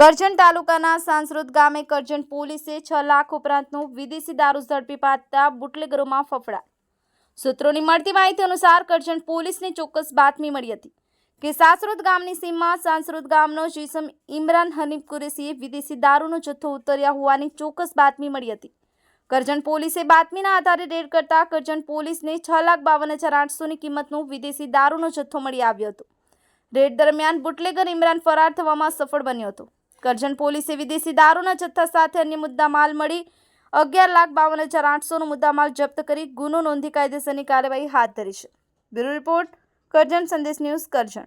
કરજણ તાલુકાના સાંસરોદ ગામે કરજણ પોલીસે છ લાખ ઉપરાંતનું વિદેશી દારૂ ઝડપી પાડતા બુટલેગરોમાં ફફડા. સૂત્રોની મળતી માહિતી અનુસાર કરજણ પોલીસને ચોક્કસ બાતમી મળી હતી કે સાસરોદ ગામની સીમમાં સાંસરોદ ગામનો જીસમ ઇમરાન હનીફ કુરેશીએ વિદેશી દારૂનો જથ્થો ઉતર્યા હોવાની ચોક્કસ બાતમી મળી હતી. કરજણ પોલીસે બાતમીના આધારે રેડ કરતા કરજણ પોલીસને છ લાખ બાવન હજાર આઠસોની કિંમતનું વિદેશી દારૂનો જથ્થો મળી આવ્યો હતો. રેડ દરમિયાન બુટલેગર ઇમરાન ફરાર થવામાં સફળ બન્યો હતો. કરજણ પોલીસે વિદેશી દારૂના જથ્થા સાથે અન્ય મુદ્દામાલ મળી અગિયાર લાખ બાવન હજાર આઠસોનો મુદ્દામાલ જપ્ત કરી ગુનો નોંધી કાયદેસરની કાર્યવાહી હાથ ધરી છે. બ્યુરો રિપોર્ટ કરજણ સંદેશ ન્યૂઝ કરજણ.